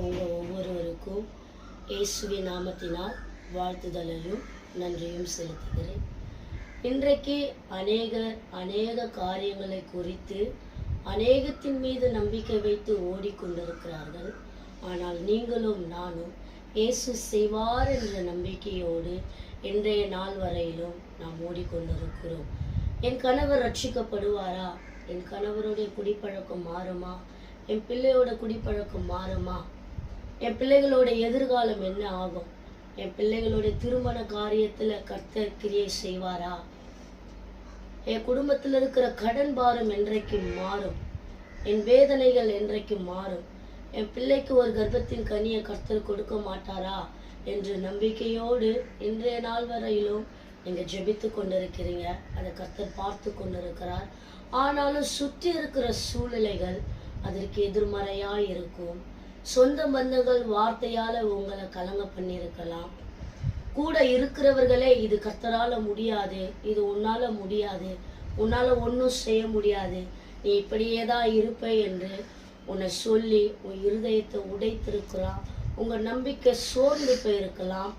உங்கள் ஒவ்வொருவருக்கும் இயேசுவின் நாமத்தினால் வாழ்த்துதலையும் நன்றியும் செலுத்துகிறேன். இன்றைக்கு அநேகர் அநேக காரியங்களை குறித்து அநேகத்தின் மீது நம்பிக்கை வைத்து ஓடிக்கொண்டிருக்கிறார்கள். ஆனால் நீங்களும் நானும் இயேசு செய்வார் என்ற நம்பிக்கையோடு இன்றைய நாள் வரையிலும் நாம் ஓடிக்கொண்டிருக்கிறோம். என் கணவர் ரட்சிக்கப்படுவாரா? என் கணவருடைய குடிப்பழக்கம் மாறுமா? என் பிள்ளையோட குடிப்பழக்கம் மாறுமா? என் பிள்ளைகளோட எதிர்காலம் என்ன ஆகும்? என் பிள்ளைகளுடைய திருமண காரியத்தில் கர்த்தர் கிரியை செய்வாரா? என் குடும்பத்தில் இருக்கிற கடன் பாரம் என்றைக்கு மாறும்? என் வேதனைகள் என்றைக்கு மாறும்? என் பிள்ளைக்கு ஒரு கர்ப்பத்தின் கனியை கர்த்தர் கொடுக்க மாட்டாரா? என்று நம்பிக்கையோடு இன்றைய நாள் வரையிலும் நீங்கள் ஜெபித்து கொண்டிருக்கிறீங்க. அதை கர்த்தர் பார்த்து கொண்டிருக்கிறார். ஆனாலும் சுற்றி இருக்கிற சூழ்நிலைகள் அதற்கு எதிர்மறையாக இருக்கும். சொந்த பந்தங்கள் வார்த்தையால உங்களை கலங்க பண்ணியிருக்கலாம். கூட இருக்கிறவர்களே இது கத்தரால முடியாது இது உன்னால முடியாது உன்னால ஒன்றும் செய்ய முடியாது நீ இப்படியே தான் இருப்ப என்று உன்னை சொல்லி உன் இருதயத்தை உடைத்திருக்கலாம் உங்க நம்பிக்கை சோர்ந்து போயிருக்கலாம்.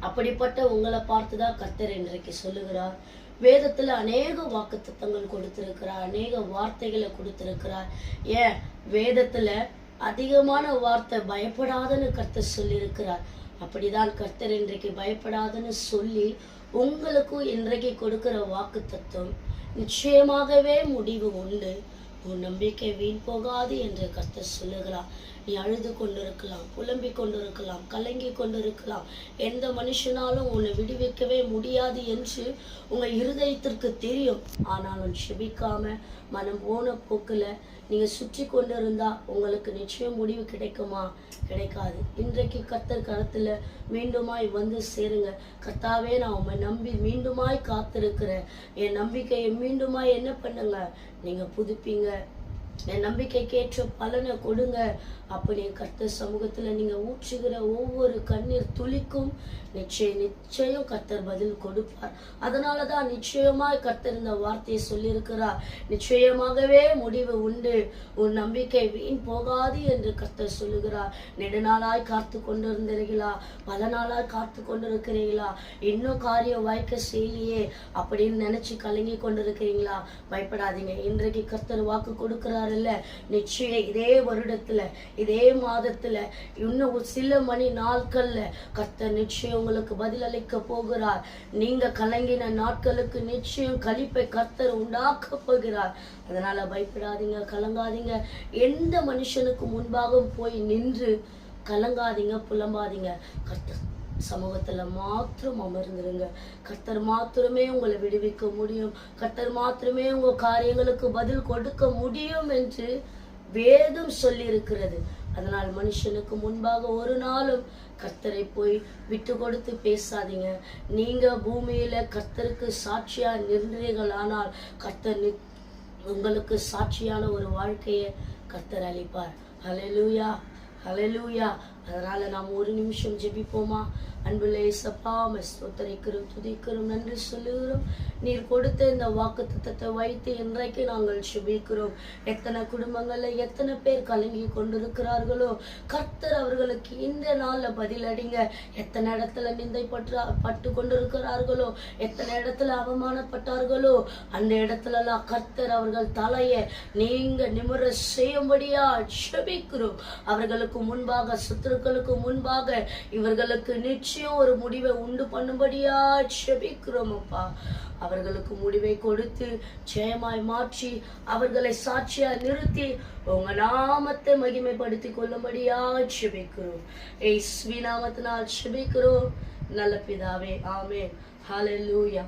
அப்படிப்பட்ட உங்களை பார்த்து தான் கர்த்தர் இன்றைக்கு சொல்லுகிறார். வேதத்துல அநேக வாக்குத்தத்தங்கள் கொடுத்திருக்கிறார் அநேக வார்த்தைகளை கொடுத்திருக்கிறார். ஏன்? வேதத்துல அதிகமான வார்த்தை பயப்படாதன்னு கர்த்தர் சொல்லியிருக்கிறார். அப்படிதான் கர்த்தர் இன்றைக்கு பயப்படாதன்னு சொல்லி உங்களுக்கும் இன்றைக்கு கொடுக்கிற வாக்கு தத்துவம் நிச்சயமாகவே முடிவு உண்டு. உன் நம்பிக்கை வீண் போகாது என்று கர்த்தர் சொல்லுகிறார். நீ அழுது கொண்டிருக்கலாம் புலம்பிக் கொண்டிருக்கலாம் கலங்கி கொண்டிருக்கலாம். எந்த மனுஷனாலும் உன்னை விடுவிக்கவே முடியாது என்று உங்கள் இருதயத்திற்கு தெரியும். ஆனாலும் செபிக்காம மனம் போன போக்கில் நீங்கள் சுற்றி கொண்டு இருந்தால் உங்களுக்கு நிச்சயம் முடிவு கிடைக்குமா? கிடைக்காது. இன்றைக்கு கத்தர் கரத்துல மீண்டுமாய் வந்து சேருங்க. கத்தாவே நான் உம்மை நம்பி மீண்டுமாய் காத்திருக்கிறேன். என் நம்பிக்கையை மீண்டுமாய் என்ன பண்ணுங்க? நீங்கள் புதுப்பிங்க. என் நம்பிக்கைக்கேற்ற பலனை கொடுங்க. அப்படி கர்த்தர் சமூகத்துல நீங்க ஊற்றுகிற ஒவ்வொரு கண்ணீர் துளிக்கும் நிச்சயம் நிச்சயம் கர்த்தர் பதில் கொடுப்பார். அதனாலதான் நிச்சயமாய் கர்த்தர் இந்த வார்த்தையை சொல்லியிருக்கிறார். நிச்சயமாகவே முடிவு உண்டு. உன் நம்பிக்கை வீண் போகாது என்று கர்த்தர் சொல்லுகிறார். நெடுநாளாய் காத்து கொண்டிருந்தீர்களா? பல நாளாய் காத்து கொண்டிருக்கிறீங்களா இன்னும் காரியம் வாய்க்க செய்யலையே அப்படின்னு நினைச்சு கலங்கி கொண்டிருக்கிறீங்களா? பயப்படாதீங்க. இன்றைக்கு கர்த்தர் வாக்கு சொன்னார்ல நிச்சயம் இதே வருடத்துல இதே மாதத்துல இன்னும் ஒரு சில மணி நாட்கள்ல கர்த்தர் நிச்சயம் உங்களுக்கு பதிலளிக்க போகிறார். நீங்க கலங்கின நாட்களுக்கு நிச்சயம் கழிப்பை கர்த்தர் உண்டாக்க போகிறார். அதனால பயப்படாதீங்க கலங்காதீங்க. எந்த மனுஷனுக்கு முன்பாக போய் நின்று கலங்காதீங்க புலம்பாதீங்க. கர்த்தர் சமூகத்துல மாத்திரம் அமர்ந்துருங்க. கர்த்தர் மாத்திரமே உங்களை விடுவிக்க முடியும். கர்த்தர் மாத்திரமே உங்க காரியங்களுக்கு பதில் கொடுக்க முடியும் என்று வேதம் சொல்லி இருக்கிறது அதனால் மனுஷனுக்கு முன்பாக ஒரு நாளும் கர்த்தரை போய் விட்டு கொடுத்து பேசாதீங்க. நீங்க பூமியில கர்த்தருக்கு சாட்சியா நின்றீர்களானால் கர்த்தர் உங்களுக்கு சாட்சியான ஒரு வாழ்க்கையை கர்த்தர் அளிப்பார். ஹalleluya ஹalleluya அதனால நாம் ஒரு நிமிஷம் ஜெபிப்போமா? அன்புள்ள இயேசப்பா ஸ்தோத்தரிக்கிறோம் துதிக்கிறோம் நன்றி சொல்லுகிறோம். நீர் கொடுத்த இந்த வாக்கு தத்தத்தை வைத்து இன்றைக்கு நாங்கள் சுபிக்கிறோம் எத்தனை குடும்பங்கள்ல எத்தனை பேர் கலங்கி கொண்டிருக்கிறார்களோ கர்த்தர் அவர்களுக்கு இந்த நாள்ல பதிலடிங்க. எத்தனை இடத்துல நிந்தை பற்று பட்டு கொண்டிருக்கிறார்களோ எத்தனை இடத்துல அவமானப்பட்டார்களோ அந்த இடத்துல எல்லாம் கர்த்தர் அவர்கள் தலையை நீங்க நிமிர செய்யும்படியா சுபிக்கிறோம் அவர்களுக்கு முன்பாக சுத்துருக்களுக்கு முன்பாக இவர்களுக்கு நிச்சயம் ஒரு முடிவை உண்டு பண்ணும்படியா செபிக்கிறோம் அப்பா அவர்களுக்கு முடிவை கொடுத்து ஜெயமாய் மாற்றி அவர்களை சாட்சியா நிறுத்தி உங்க நாமத்தை மகிமைப்படுத்தி கொள்ளும்படியா செபிக்கிறோம் ஏய் நாமத்தினால் செபிக்கிறோம் நல்ல பிதாவே ஆமே ஹalleluya.